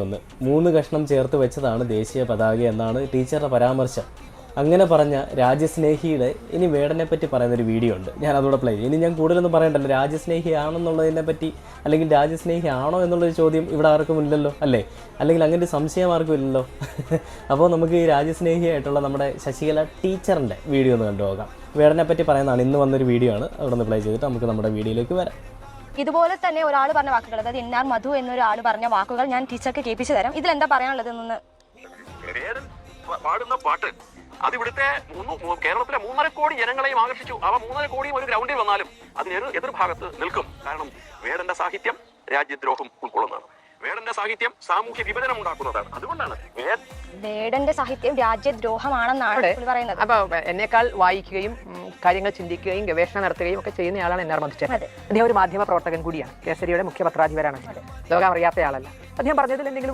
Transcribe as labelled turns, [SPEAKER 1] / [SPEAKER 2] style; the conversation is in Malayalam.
[SPEAKER 1] വന്ന്. മൂന്ന് കഷ്ണം ചേർത്ത് വെച്ചതാണ് ദേശീയ പതാക എന്നാണ് ടീച്ചറുടെ പരാമർശം. അങ്ങനെ പറഞ്ഞ രാജ്യസ്നേഹിയുടെ ഇനി വേടനെ പറ്റി പറയുന്ന ഒരു വീഡിയോ ഉണ്ട്. ഞാൻ അതോടെ പ്ലേ ചെയ്യും. ഇനി ഞാൻ കൂടുതലൊന്നും പറയണ്ടല്ലോ. രാജ്യസ്നേഹി ആണെന്നുള്ളതിനെ പറ്റി അല്ലെങ്കിൽ രാജ്യസ്നേഹി ആണോ എന്നുള്ളൊരു ചോദ്യം ഇവിടെ ആർക്കും ഇല്ലല്ലോ അല്ലേ? അല്ലെങ്കിൽ അങ്ങനെ ഒരു സംശയം ആർക്കും ഇല്ലല്ലോ? അപ്പോൾ നമുക്ക് ഈ രാജ്യസ്നേഹിയായിട്ടുള്ള നമ്മുടെ ശശികല ടീച്ചറിന്റെ വീഡിയോ ഒന്ന് കണ്ടുപോകാം വേടനെ പറ്റി പറയുന്നതാണ് ഇന്ന് വന്നൊരു വീഡിയോ ആണ്. അവിടെ നിന്ന് പ്ലേ ചെയ്തിട്ട് നമുക്ക് നമ്മുടെ വീഡിയോയിലേക്ക് വരാം.
[SPEAKER 2] ഇതുപോലെ തന്നെ ഒരാൾ പറഞ്ഞ വാക്കുകൾ അതായത് ഇന്നാർ മധു എന്നൊരാൾ പറഞ്ഞ വാക്കുകൾ ഞാൻ ടീച്ചർക്ക് കേൾപ്പിച്ചു തരാം. ഇതിൽ എന്താ പറയാനുള്ളത്
[SPEAKER 3] വേടൻ പാടുന്ന പാട്ട്. അത് ഇവിടുത്തെ കേരളത്തിലെ മൂന്നര കോടി ജനങ്ങളെയും ആകർഷിച്ചു. അവ മൂന്നര കോടിയും ഒരു ഗ്രൗണ്ടിൽ വന്നാലും അതിന് എതിർ എതിർഭാഗത്ത് നിൽക്കും. കാരണം വേദന്റെ സാഹിത്യം രാജ്യദ്രോഹം ഉൾക്കൊള്ളുന്നതാണ്. വേടന്റെ സാഹിത്യം സാമൂഹ്യ വിഭജനം ഉണ്ടാക്കുന്നതാണ്. അതുകൊണ്ടാണ്
[SPEAKER 2] വേടന്റെ സാഹിത്യം രാജ്യദ്രോഹമാണെന്നാണ് പറയുന്നത്.
[SPEAKER 4] അപ്പൊ എന്നേക്കാൾ വായിക്കുകയും കാര്യങ്ങൾ ചിന്തിക്കുകയും ഗവേഷണം നടത്തുകയും ഒക്കെ ചെയ്യുന്നയാളാണ് എൻ ആർ മധുച്ചൻ. അദ്ദേഹം ഒരു മാധ്യമ പ്രവർത്തകൻ കൂടിയാണ്. കേസരിയുടെ മുഖ്യ പത്രാധിപരാണ് ലോകം അറിയാത്ത ആളല്ല. അദ്ദേഹം പറഞ്ഞതിൽ എന്തെങ്കിലും